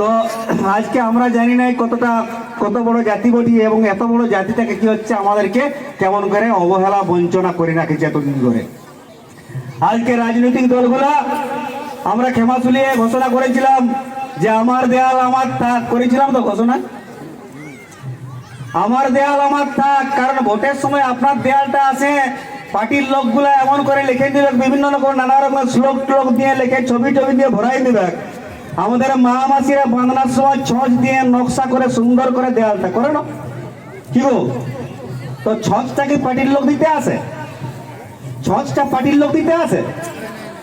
তো আজকে আমরা জানি না কতটা, কত বড় জাতি বটি এবং এত বড় জাতিটাকে কি হচ্ছে আমাদেরকে কেমন করে অবহেলা, বঞ্চনা করে রাখেছে এতদিন ধরে। আজকে রাজনৈতিক দলগুলা, আমরা ক্ষমা শুলিয়ে ঘোষণা করেছিলাম যে আমার দেয়াল আমার থাক। করেছিলাম তো ঘোষণা? আমার দেয়াল আমার থাক, কারণ ভোটের সময় আপনার দেয়ালটা আসে পার্টির লোকগুলা এমন করে লিখে দিবে, বিভিন্ন রকম নানা রকম শ্লোক টোক দিয়ে লিখে ছবি টবি দিয়ে ভরাই দিবে। আমাদের মা মাসিরা বাঁধনার সময় ছচ দিয়ে নকশা করে, সুন্দর করে দেয়ালটা করে না কি গো? তো ছচটা কি পার্টির লোক দিতে আসে ছচটা পার্টির লোক দিতে আসে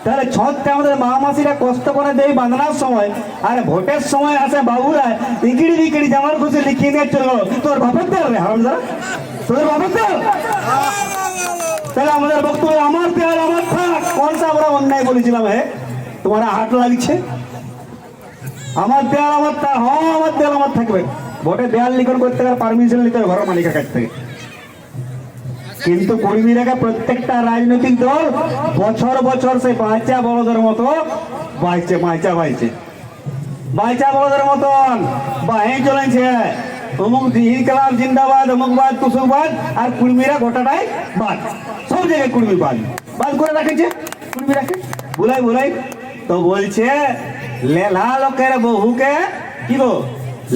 তাহলে ছচটা আমাদের মা মাসিরা কষ্ট করে দেয় বাঁধনার সময়, আর ভোটের সময় আসে বাবুরা, ইকিড়ি বিকিড়ি জামার খুশি লিখিয়ে নিয়ে চলো। তোর বাপের দেয়াল রে, হারাম হারামজাদা তোর বাপের দেয়াল? তাহলে আমাদের বক্তব্য আমার দেয়াল, আমার থাক। কোনটা আমরা অন্যায় বলেছিলাম, হে? তোমার হাট লাগছে। আমার দেয়াল আমার থাক হ্যাঁ আমার দেয়াল আমার থাকবে। ভোটে দেয়াল লিখন করতে গেলে পারমিশন নিতে হবে ঘরের মালিকের কাছ থেকে। কিন্তু কর্মীরা প্রত্যেকটা রাজনৈতিক দল বছর বছর সেই বাচ্চা বড়দের মতো বাইছে বাঁচা বাইছে বাচ্চা বড়দের মতন বাহে চলেছে। অমুক কালাম জিন্দাবাদ, অমুক বাদ কুসুমবাদ আর কুর্মীরা গোটাটাই বাদ। সব জায়গায় কুর্মী বাদ। বাদ করে রাখেছে কুর্মী রাখে বুলাই বুলাই। তো বলছে লেলা লোকের বহুকে কি গো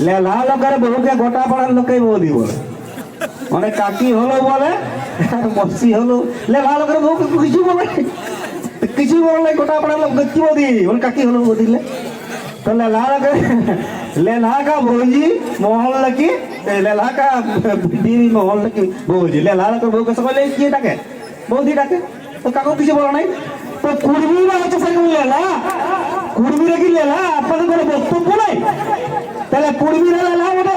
লেলা লোকের বহুকে গোটা পাড়ার লোকে বউ দিব মানে কাকি হলো বলে আর মসি হলো লেলা লোকের বহুকে কিছু বলে কিছু বললে গোটা পাড়ার লোক কি বদি বলে কাকি হলো বদিলে तो लेला का लेला का भौजी मोहल्ला की लेला का बीवी मोहल्ला की भौजी लेला का বউ কে সকালে কি ডাকে বৌদি ডাকে তো কাকু কিছু বলো নাই তো কুর্মীরা হচ্ছে সেরকম লেলা কুর্মীরা কি লেলা আপনাদের কোনো বক্তব্য নাই? তাহলে কুর্মীরা লেলা ওঠে।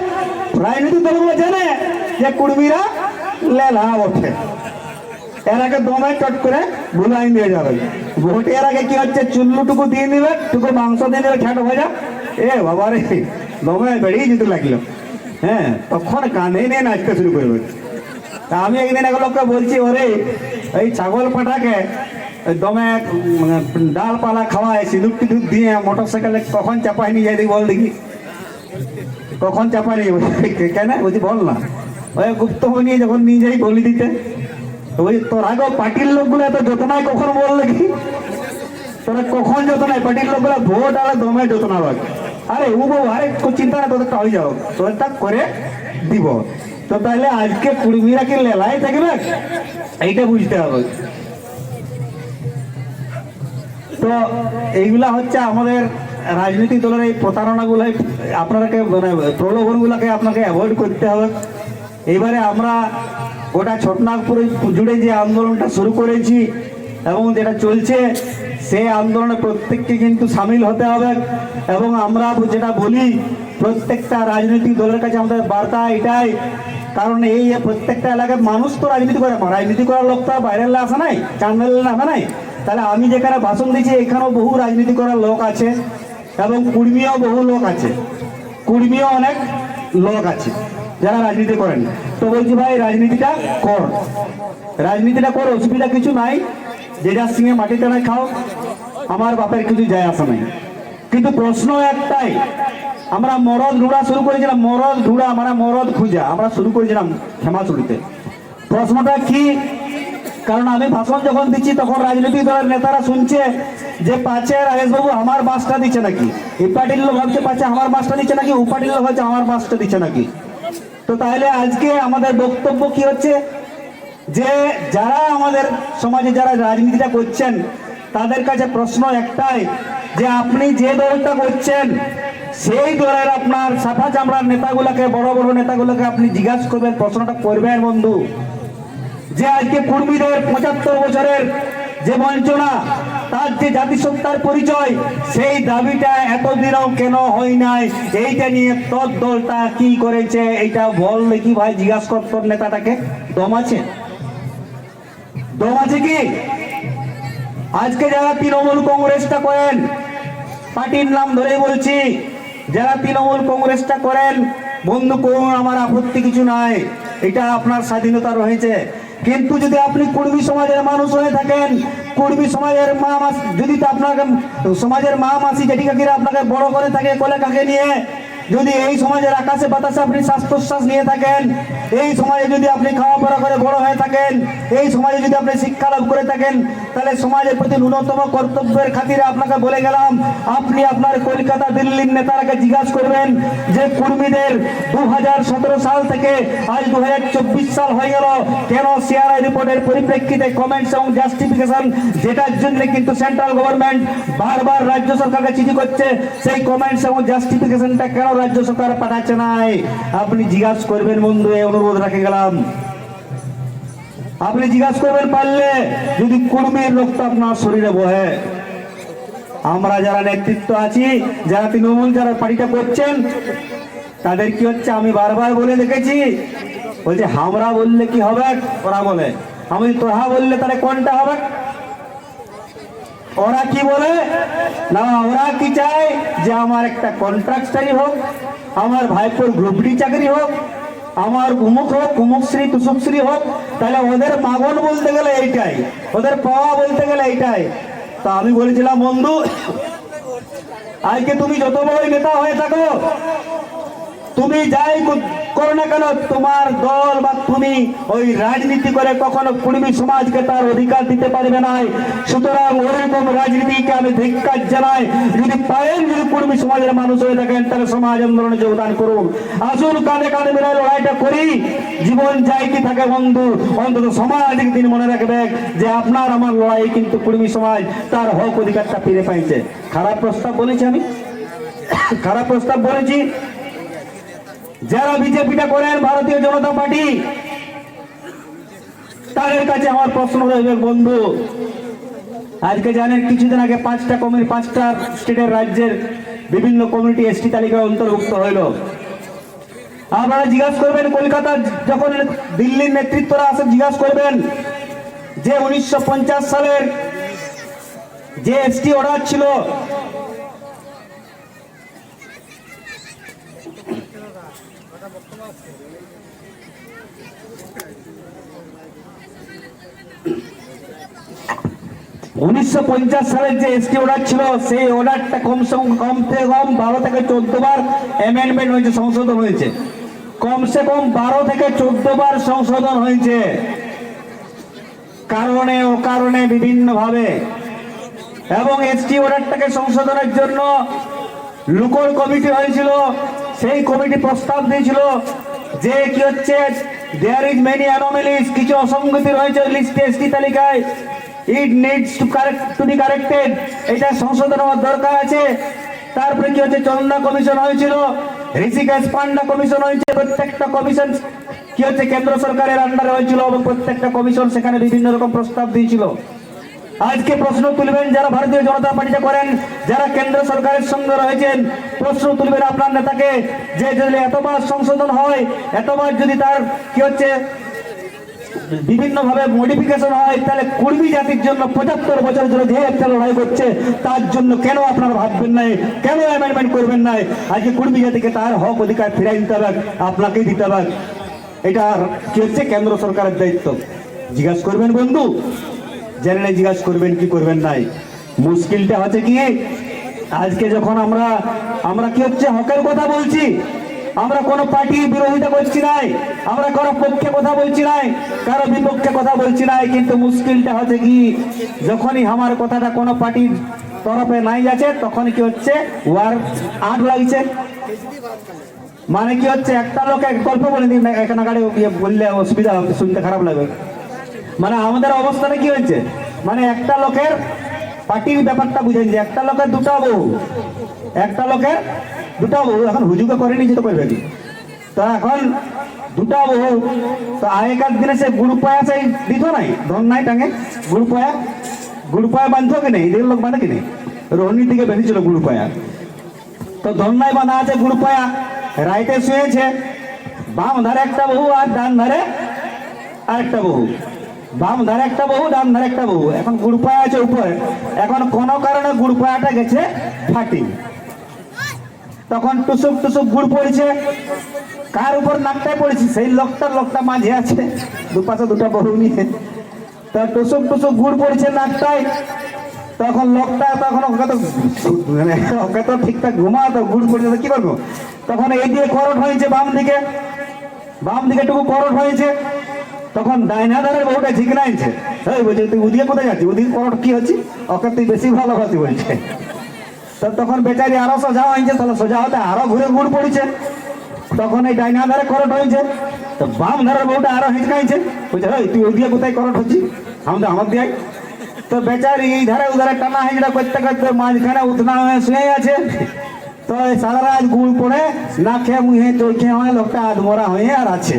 রাজনৈতিক দলগুলো জানে যে কুর্মীরা লেলা ওঠে। এর আগে দমে চট করে ভুলাই নিয়ে যাবে। ভোট এর আগে কি হচ্ছে? চুল্লুটুকু দিয়ে দিবে, টুকু মাংস দিয়ে দিবে, ঠাট ভাজা। এ বাবা রে, দমে বেরিয়ে যেতে লাগল। হ্যাঁ তখন কাঁধে নিয়ে নাচতে শুরু করবে। আমি একদিন এক লোককে বলছি, ওরে, এই ছাগল পাঠাকে দমে মানে ডাল পালা খাওয়ায়, সিঁদুর টিঁদুর দিয়ে মোটর সাইকেলে কখন চাপাই নিয়ে যাই দেখি, বল দেখি। কখন চাপা নিয়ে? কেন? বলছি, বল না। ওই গুপ্ত নিয়ে যখন নিয়ে যাই বলি দিতে। বলছি তোর আগে পার্টির লোকগুলো এত যতনায় কখন বললে কি তোরা কখন যতনায়? পার্টির লোকগুলো ভোট আর দমে যতনা লাগে আরে, ও বউ, আরে চিন্তা না, তোদেরটা হয়ে যাও। তোদেরটা করে দিব। তো তাহলে আজকে কুড়মিরা কি লেলাই থাকবে? এইটা বুঝতে হবে। তো এইগুলা হচ্ছে আমাদের রাজনৈতিক দলের এই প্রতারণাগুলো আপনাকে মানে প্রলোভনগুলোকে আপনাকে অ্যাভয়েড করতে হবে। এবারে আমরা গোটা ছোটনাগপুর জুড়ে যে আন্দোলনটা শুরু করেছি এবং যেটা চলছে, সেই আন্দোলনে প্রত্যেককে কিন্তু সামিল হতে হবে এবং আমরা যেটা বলি, প্রত্যেকটা রাজনৈতিক দলের কাছে আমাদের বার্তা এটাই, কারণ এই প্রত্যেকটা এলাকায় মানুষ তো রাজনীতি করে রাজনীতি করার লোক তো বাইরের আসে নাই চান্দাল আসে নাই। তাহলে আমি যেখানে ভাষণ দিচ্ছি, এখানেও বহু রাজনীতি করার লোক আছে এবং কুর্মীও বহু লোক আছে। কুর্মীও অনেক লোক আছে যারা রাজনীতি করেন। তো বলছি ভাই, রাজনীতিটা কর। রাজনীতিটা কর, অসুবিধা কিছু নাই। যে যার সঙ্গে মাটিতে না খাও, আমার বাপের কিছু যায় আসা নাই। কিন্তু প্রশ্ন একটাই, আমরা মরদ ঢুড়া শুরু করেছিলাম, মরদ ঢুড়া মানে মরদ খুঁজা, আমরা শুরু করেছিলাম ক্ষমাচুরিতে প্রশ্নটা কি? কারণ আমি ভাষণ যখন দিচ্ছি, তখন রাজনৈতিক দলের নেতারা শুনছে যে পাচ্ছে রাজেশ বাবু আমার বাসটা দিচ্ছে নাকি? এই পার্টির লোক ভাবছে পাচ্ছে আমার বাসটা দিচ্ছে নাকি? ও পার্টির লোক ভাবছে আমার বাসটা দিচ্ছে নাকি? তো তাহলে আজকে আমাদের বক্তব্য কি হচ্ছে? যে যারা আমাদের সমাজে যারা রাজনীতিটা করছেন, তাদের কাছে প্রশ্ন একটাই, যে আপনি যে দলটা করছেন, সেই দলের আপনার সাফা চামড়ার নেতাগুলোকে, বড় বড় নেতাগুলোকে আপনি জিজ্ঞাসা করবেন, প্রশ্নটা করবেন বন্ধু। যে আজকে কর্মীদের পঁচাত্তর বছরের যে বঞ্চনা, তার যে জাতিসত্তার পরিচয়, সেই দাবিটা এতদিনও কেন হয় নাই? এইটা নিয়ে তোর দলটা কি করেছে? এইটা বল দেখি ভাই, জিজ্ঞাসা কর তোর নেতাটাকে। দম আছে? দম আছে কি? আজকে যারা তৃণমূল কংগ্রেসটা করেন, পার্টির নাম ধরেই বলছি, যারা তৃণমূল কংগ্রেসটা করেন, বন্ধু করুন আমার আপত্তি কিছু নাই। এটা আপনার স্বাধীনতা রয়েছে। কিন্তু যদি আপনি কুর্মী সমাজের মানুষ হয়ে থাকেন, কুর্মী সমাজের মা মাসি যদি আপনাকে সমাজের মা মাসি জেঠি কাকিরা আপনাকে বড় করে থাকে কোলে কাকে নিয়ে যদি এই সমাজের আকাশে বাতাসে আপনি শ্বাস প্রশ্বাস নিয়ে থাকেন, এই সমাজে যদি আপনি খাওয়া পড়া করে বড় হয়ে থাকেন, এই সমাজে যদি আপনি শিক্ষা লাভ করে থাকেন, তাহলে সমাজের প্রতি ন্যূনতম কর্তব্যের খাতিরে আপনাকে বলে গেলাম, আপনি আপনার কলকাতা দিল্লির নেতারাকে জিজ্ঞাসা করবেন যে কর্মীদের দু সাল থেকে আজ দু হাজার চব্বিশ সাল হয়ে গেল, কেন সিআরআই রিপোর্টের পরিপ্রেক্ষিতে কমেন্টস এবং জাস্টিফিকেশন যেটার জন্য কিন্তু সেন্ট্রাল গভর্নমেন্ট বারবার রাজ্য সরকারকে চিঠি করছে, সেই কমেন্টস এবং জাস্টিফিকেশনটা কেন রাজ্য সরকার পাঠাচ্ছে নাই। আপনি জিজ্ঞাসা করবেন বন্ধু এই অনুরোধ রাখে গেলাম। আপনি জিজ্ঞাসা করবেন, পারলে যদি কর্মীর রক্ত আপনার শরীরে বহে। আমরা যারা নেতৃত্ব আছি, যারা তৃণমূল, যারা পার্টিটা করছেন, তাদের কি হচ্ছে? আমি বারবার বলে দেখেছি। বলছে, হামরা বললে কি হবে? ওরা বলে। আমি তোরা বললে তাহলে কোনটা হবে? ওরা কি বলে? না, ওরা কি চায় যে আমার একটা কন্ট্রাক্টারি হোক, আমার ভাইপোর গ্রুপ ডি চাকরি হোক, আমার উমুক হোক উমুকশ্রী তুসুকশ্রী হোক, তাহলে ওদের মাগন বলতে গেলে এইটাই। ওদের পাওয়া বলতে গেলে এইটাই। তা আমি বলেছিলাম, বন্ধু, আজকে তুমি যত বড় নেতা হয়ে থাকো, তুমি যাই কর- না কেন, তোমার দল বা তুমি ওই রাজনীতি করে কখনো কুর্মী সমাজকে তার অধিকার দিতে পারবে না। সুতরাং ওরকম রাজনীতিকে আমি ধিক্কার জানাই, যদি পারেন যদি কুর্মী সমাজের মানুষ হয়ে থাকেন, তাহলে সমাজ আন্দোলনে যোগদান করুন। আসুন, কানে কানে মিলে লড়াইটা করি। জীবন যাই কি থাকে বন্ধু, অন্তত সমাজ একদিন মনে রাখবে যে আপনার আমার লড়াই কিন্তু কুর্মী সমাজ তার হক অধিকারটা ফিরে পাইছে। খারাপ প্রস্তাব বলেছি আমি। খারাপ প্রস্তাব বলেছি। যারা বিজেপিটা করেন ভারতীয় জনতা পার্টি, তাদের কাছে আমার প্রশ্ন রইবে বন্ধু। আজকে জানেন, কিছুদিন আগে পাঁচটা কমিটি পাঁচটা স্টেটের রাজ্যের বিভিন্ন কমিউনিটি এসটি তালিকায় অন্তর্ভুক্ত হইল আপনারা জিজ্ঞাসা করবেন কলকাতার যখন দিল্লির নেতৃত্বরা আসে, জিজ্ঞাসা করবেন যে উনিশশো পঞ্চাশ সালের যে এসটি অর্ডার ছিল উনিশশো সালের যে এসটি অর্ডার ছিল, সেই অর্ডারটা কমসে কম থেকে কম বারো থেকে চোদ্দ বার অ্যামেন্ডমেন্ট হয়েছে, সংশোধন হয়েছে। কমসে কম বারো থেকে চোদ্দ বার সংশোধন হয়েছে। কারণে ও কারণে বিভিন্ন ভাবে এবং এসটি অর্ডারটাকে সংশোধনের জন্য লুকোর কমিটি হয়েছিল, সেই কমিটি প্রস্তাব দিয়েছিল যে কি হচ্ছে দেয়ার ইজ মেনি অ্যানোমেলিস কিছু অসঙ্গতি রয়েছে লিস্ট এসটি তালিকায়। It needs to correct to be corrected এটা সংশোধন হওয়ার দরকার আছে। তারপরে কি হচ্ছে? চন্দা কমিশন হয়েছিল, ঋষিকেশ পান্ডা কমিশন হয়েছে, প্রত্যেকটা কমিশন, কি হচ্ছে? কেন্দ্র সরকারের আন্ডারে হয়েছিল এবং প্রত্যেকটা কমিশন সেখানে বিভিন্ন রকম প্রস্তাব দিয়েছিল। আজকে প্রশ্ন তুলবেন যারা ভারতীয় জনতা পার্টিটা করেন, যারা কেন্দ্র সরকারের সঙ্গে রয়েছেন, প্রশ্ন তুলবেন আপনার নেতাকে, যে যদি এতবার সংশোধন হয়, এতবার যদি তার কি হচ্ছে? বিভিন্ন ভাবে মডিফিকেশন হয়, তাহলে কুর্মী জাতির জন্য পঁচাত্তর বছর ধরে যে একটা লড়াই করছে, তার জন্য কেন আপনারা ভাববেন নাই? কেন অ্যামেন্ডমেন্ট করবেন নাই? আজকে কুর্মী জাতিকে তার হক অধিকার ফিরাই দিতে হবে, আপনাকেই দিতে হবে। এটা কি হচ্ছে কেন্দ্র সরকারের দায়িত্ব। জিজ্ঞাসা করবেন বন্ধু? জেনে নেই জিজ্ঞাসা করবেন কি করবেন নাই। মুশকিলটা হচ্ছে কি, আজকে যখন আমরা আমরা কি হচ্ছে হকের কথা বলছি? আমরা কোনো পার্টির বিরোধিতা করছি নাই, আমরা কারও পক্ষে কথা বলছি নাই, কারও বিপক্ষে কথা বলছি নাই, কিন্তু মুশকিলটা হচ্ছে কি, যখনই আমার কথাটা কোনো পার্টির তরফে নাই যাচ্ছে তখন কি হচ্ছে, ওয়ার আট লাগছে। মানে কি হচ্ছে, একটা লোক এক গল্প বলে দিন এখানে গাড়ি ইয়ে বললে অসুবিধা হবে, শুনতে খারাপ লাগবে। মানে আমাদের অবস্থাটা কি হচ্ছে মানে একটা লোকের পার্টির ব্যাপারটা বুঝেন একটা লোকের দুটা বউ, একটা লোকের দুটা বউ এখন হুজুকে করেনি যেতে করবে কি? তা এখন দুটা বউ তো আগেকার দিনে সে গুড় পায়া সেই দিত নাই, ধন নাই টাঙে গুড় পায়া গুড় পায়া বাঁধতো কি নেই? এদের লোক বাঁধে কি নেই? রোহনির দিকে বেঁধেছিল গুড় পায়া তো ধন্যায় বাঁধা আছে গুড় পায়া রাইতে শুয়েছে, বাম ধারে একটা বহু আর ডান ধারে আরেকটা বহু। বাম ধারে একটা বহু, ডান ধারে একটা বহু। এখন গুড় পায়া আছে উপরে। এখন কোন কারণে গুড় পায়াটা গেছে ফাটি তো তখন টুসুপ টুসুপ গুড় পড়েছে। কার উপর নাকটায় পড়েছে? সেই লোকটার লোকটা মাঝে আছে। দুপাশে দুটো বহু নিয়ে। তা টুসুপ টুসুক গুড় পড়েছে নাকটায়। তখন লোকটা, তখন ওকে তো মানে ওকে তো ঠিকঠাক ঘুমাতো, গুড় পড়েছে তো কি করব? তখন এই দিয়ে করট হয়েছে বাম দিকে। বাম দিকে টুকু করট হয়েছে। তখন ডাইনা ধারের বউটা ঝিকনাইছে। এই বলছে, তুই ওদিকে কোথায় যাচ্ছিস? ওদিকে করট কি হচ্ছে? ওকে তুই বেশি ভালোবাসি বলছে। তখন বেচারি আরও সোজা হয়েছে তাহলে সোজা হতে আরও ঘুরে ঘুর পড়েছে। তখন এই ডাইনা ধারে করট হয়েছে তো বাম ধারের বউটা আরও হিচকাইছে। বলছে তুই দিয়ে কোথায় করট হচ্ছিস? আমাদের আমার দিয়ে তো বেচারি এই ধারে উধারে টানা হিজড়া করতে করতে মাঝখানে উঠনা হয়ে শুয়ে আছে। তো সারা রাত গুড় পড়ে, না খেয়ে মুহে চোখে হয়, লোকটা আধমরা হয়ে আর আছে।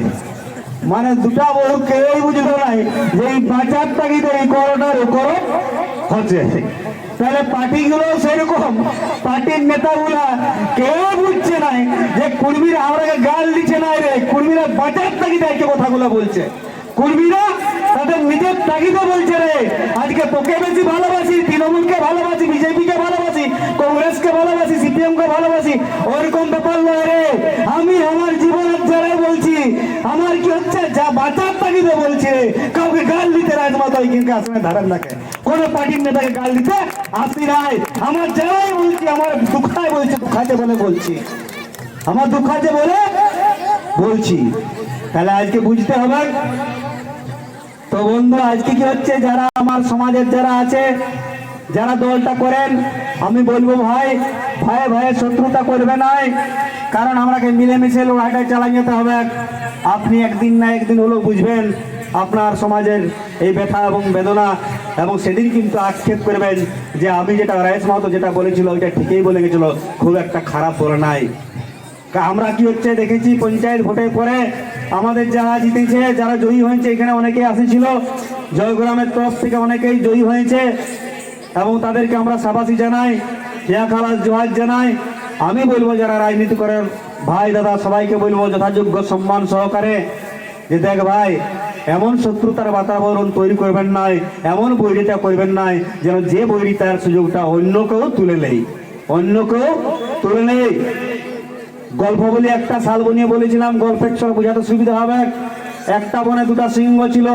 মানে দুটা বউ কেউই বুঝলো নাই যে এই বাঁচার তাগিদে এই করোটার উপর হচ্ছে। তাহলে পার্টিগুলো সেরকম। পার্টির নেতাগুলা কেউ বুঝছে নাই যে কুর্মীরা আমরা গাল দিচ্ছে না রে, কুর্মীরা বাজার থেকে দেখে কথাগুলো বলছে। কুর্মীরা তাদের নিজের তাগিদে বলছে রে। আজকে তোকে বেশি ভালোবাসি, তৃণমূলকে ভালোবাসি, বিজেপিকে ভালোবাসি, কংগ্রেসকে ভালোবাসি সিপিএম কে ভালোবাসি, ওরকম ব্যাপার নয় রে। আমি আমার জীবনের যারাই বলছি, আমার কি হচ্ছে? যা বাঁচার তাগিদে বলছি রে। কাউকে গাল দিতে রাজমাতা কিন্তু আসলে ধারেন নাকে কোন। পার্টির নেতাকে গাল দিতে আসি নাই আমার যারাই বলছি, আমার দুঃখায় বলছি, দুঃখাতে বলে বলছি। আমার দুঃখাতে বলে বলছি। তাহলে আজকে বুঝতে হবে। তো বন্ধু, আজকে কি হচ্ছে? যারা আমার সমাজের যারা আছে, যারা দলটা করেন, আমি বলব ভাই ভাই ভাইয়ের শত্রুতা করবে নাই কারণ আমাকে মিলেমিশে লড়াইটা চালাই যেতে হবে। আপনি একদিন না একদিন হলেও বুঝবেন, আপনার সমাজের এই ব্যথা এবং বেদনা এবং সেদিন কিন্তু আক্ষেপ করবেন যে আমি যেটা রায়েশ মাহাতো যেটা বলেছিল, ওইটা ঠিকই বলে গেছিল। খুব একটা খারাপ বলে নাই। আমরা কি হচ্ছে দেখেছি, পঞ্চায়েত ভোটের পরে আমাদের যারা জিতেছে, যারা জয়ী হয়েছে, এখানে অনেকেই আসেছিল। জয়গ্রামের তরফ থেকে অনেকেই জয়ী হয়েছে এবং তাদেরকে আমরা সাবাসী জানাই হিয়া খালাস জোহাজ জানাই। আমি বলব যারা রাজনীতি করেন ভাই, দাদা, সবাইকে বলব যথাযোগ্য সম্মান সহকারে যে দেখ ভাই, এমন শত্রুতার বাতাবরণ তৈরি করবেন নাই, এমন বৈরিতা করবেন নাই, যেন যে বৈরিতার সুযোগটা অন্য কেউ তুলে নেই। অন্য কেউ তুলে নেই। গল্প বলি, একটা শাল বনিয়ে বলেছিলাম গল্পের ছড়া বোঝাতে সুবিধা হবে। একটা বনে দুটা সিংহ ছিল।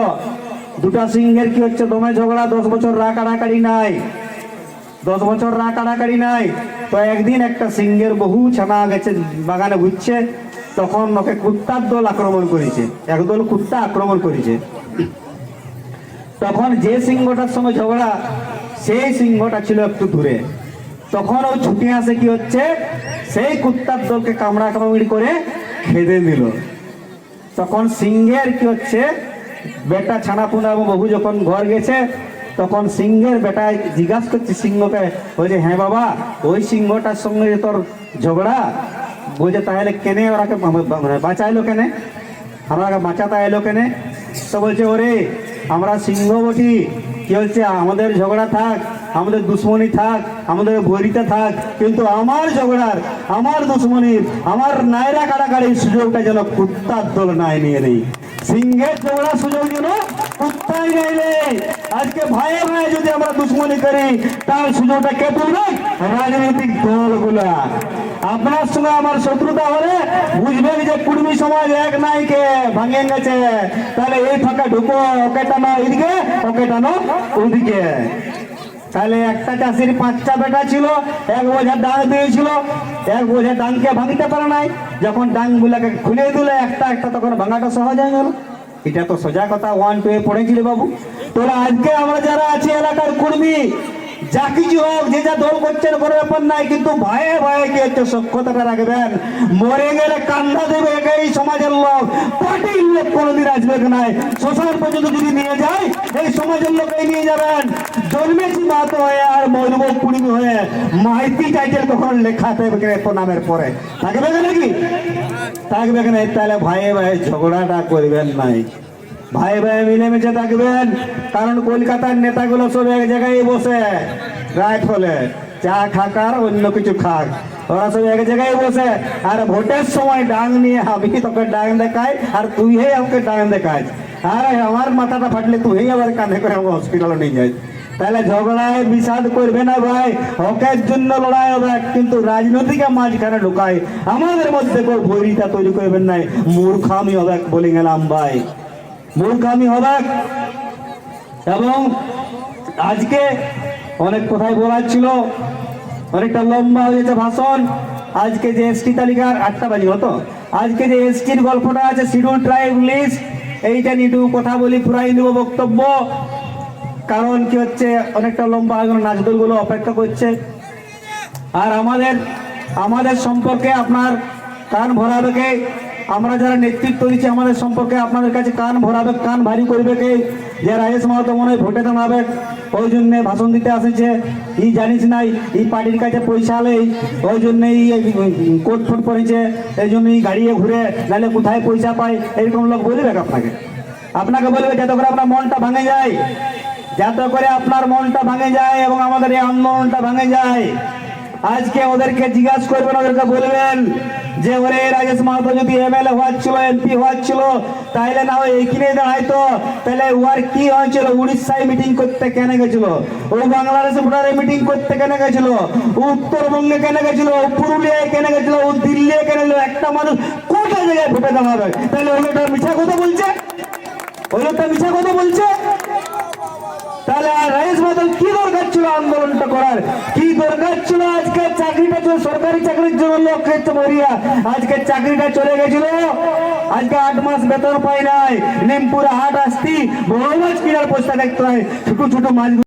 দুটা সিংহের কি হচ্ছে? দমে ঝগড়া, দশ বছর রাকাড়াকাড়ি নাই। দশ বছর রাকাড়াকাড়ি নাই। তো একদিন একটা সিংহের বহু ছানা গেছে, বাগানে ঘুরছে। তখন ওকে কুত্তার দল আক্রমণ করেছে। একদল কুত্তা আক্রমণ করেছে। তখন যে সিংহটার সঙ্গে ঝগড়া, সেই সিংহটা ছিল একটু দূরে। তখন ও ছুটে আসে কি হচ্ছে? সেই কুত্তার দলকে কামড়া কামড়ি করে খেদে দিল তখন সিংহের কি হচ্ছে? বেটা ছানাপুনা এবং বহু যখন ঘর গেছে, তখন সিংহের বেটা জিজ্ঞাসা করছে সিংহকে, বলছে হ্যাঁ বাবা, ওই সিংহটার সঙ্গে যে তোর ঝগড়া, বলছে, তাহলে কেনে ওরাকে বাঁচাইলো কেনে? আমাকে বাঁচাতে এলো কেনে? তো বলছে, ওরে, আমরা সিংহ বটি, কি হচ্ছে, আমাদের ঝগড়া থাক আমাদের দুশ্মনী থাক, আমাদের বরিতে থাক, কিন্তু আমার ঝগড়ার, আমার দুশ্মনীর, আমার নায়রা কাটাকাটির সুযোগটা যেন কুত্তার দল নাই নিয়ে নেই সিংহের ঝগড়ার সুযোগ যেন কুত্তাই নেই রে আজকে ভাইয়ে ভাইয়ে যদি আমরা দুশ্মনী করি, তার সুযোগটা কে তুলবে? রাজনৈতিক দলগুলা। আপনার সঙ্গে আমার শত্রুতা হলে বুঝবেন যে কুর্মী সমাজ এক নাই কে ভাঙিয়ে গেছে তাহলে এই ফাঁকা ঢুকো ওকে টানো এদিকে ওকে টানো ওদিকে। তাহলে একটা চাষির পাঁচটা বেটা ছিল, এক বোঝা ডাঙ দিয়েছিল, এক বোঝা ডাঙকে ভাঙতে পারে নাই। যখন ডাং গুলাকে খুলে দিলে, একটা একটা তখন ভাঙাটা সহজ হয়ে গেল। এটা তো সোজা কথা ওয়ান টু এ পড়েছিল বাবু। তোরা আজকে আমরা যারা আছি এলাকার কর্মী যা কিছু হোক, যে যা দল করছেন কোনো ব্যাপার নাই, কিন্তু ভয়ে ভয়ে কি হচ্ছে? সক্ষতাটা রাখবেন। মরে গেলে কান্না দেবে এই সমাজের লোক পার্টির লোক কোনোদিন আসবে নাই। শ্মশান পর্যন্ত যদি নিয়ে যায়, এই সমাজের লোকই নিয়ে যাবেন। জন্মেছি মাতো হয়ে আর মরব কুড়ি হয়ে। মাইতি টাইটেল কখন লেখা থাকবে কিনা নামের পরে? থাকবে নাকি থাকবে কিনা? তাহলে ভাইয়ে ভাই ঝগড়াটা করবেন নাই। ভাই ভাই মিলেমিশে থাকবেন। কারণ কলকাতার নেতাগুলো সব এক জায়গায় বসে। রাত হলে চা খাকার অন্য কিছু খাক। ওরা সব এক জায়গায় বসে। আর ভোটের সময় ডাং নিয়ে আমি তোকে ডাং দেখাই, আর তুই হে আমাকে ডাং দেখাই। আর আমার মাথাটা ফাটলে তুই আবার কাঁধে করে আমাকে হসপিটালে নিয়ে যাই। তাহলে ঝগড়ায় বিষাদ করবে না ভাই। হকের জন্য লড়াই হবে, কিন্তু রাজনৈতিক মাঝখানে ঢুকায় আমাদের মধ্যে কেউ বৈরিতা তৈরি করবেন নাই। মূর্খামি হবে বলে গেলাম ভাই। মূর্খামি হবে এবং আজকে অনেক কথাই বলার ছিল। অনেকটা লম্বা হয়ে গেছে ভাষণ। আজকে যে এসটি তালিকার আটটা বাজি হতো। আজকে যে এসটির গল্পটা আছে শিডিউল ট্রাইব লিস্ট এইটা নিয়ে কথা বলি, পুরাই নেব বক্তব্য। কারণ কি হচ্ছে, অনেকটা লম্বা হয়ে গেল নাচদলগুলো অপেক্ষা করছে। আর আমাদের আমাদের সম্পর্কে আপনার কান কে আমরা যারা নেতৃত্ব দিচ্ছি আমাদের সম্পর্কে আপনাদের কাছে কান ভরাবে, কান ভারী করবে কে? যে রাজেশ মাহাতো মনে হয় ভোটে দাঁড়াবে। ওই জন্যে ভাষণ দিতে আসেছে। ই জানিস নাই এই পার্টির কাছে পয়সা নেই। ওই জন্য কোট ফোট পড়েছে এই জন্য এই গাড়িয়ে ঘুরে নাহলে কোথায় পয়সা পায়? এরকম লোক বলবে আপনাকে? আপনাকে বলবে যাতে করে আপনার মনটা ভাঙে যায়। যাতে করে আপনার মনটা ভাঙে যায় এবং আমাদের এই আন্দোলনটা ভাঙে যায়। আজকে ওদেরকে জিজ্ঞাসা করবেন, ওদেরকে বলবেন যে ওরে রাজেশ মাহাতো যদি এমএলএ হওয়াচ্ছিল এমপি হওয়াচ্ছিল তাইলে না হয় এইখানে দাঁড়াইতো। তাহলে ওর কি হয়েছিল? উড়িষ্যায় মিটিং করতে কেন গেছিল? ও বাংলাদেশে ভোটারে মিটিং করতে কেন গেছিল? উত্তরবঙ্গে কেন গেছিল? পুরুলিয়ায় কেন গেছিল? ও দিল্লি কেন গেছিল? একটা মানুষ কোথায় জায়গায় ভোটে দাঁড়াবে? তাহলে ওই লোকটা মিথ্যা কথা বলছে? ওই লোকটা মিথ্যা কথা বলছে? তাহলে আর রাইস বাদল কি দরকার ছিল আন্দোলনটা করার? কি দরকার ছিল? আজকে চাকরিটা ছিল সরকারি চাকরির জন্য লোক খেতে মরিয়া, আজকে চাকরিটা চলে গেছিল। আজকে আট মাস বেতন পাই নাই। নিমপুরে হাট আসতি বড় মাছ কিনার পয়সা দেখতে হয়। ছোট ছোট মাছ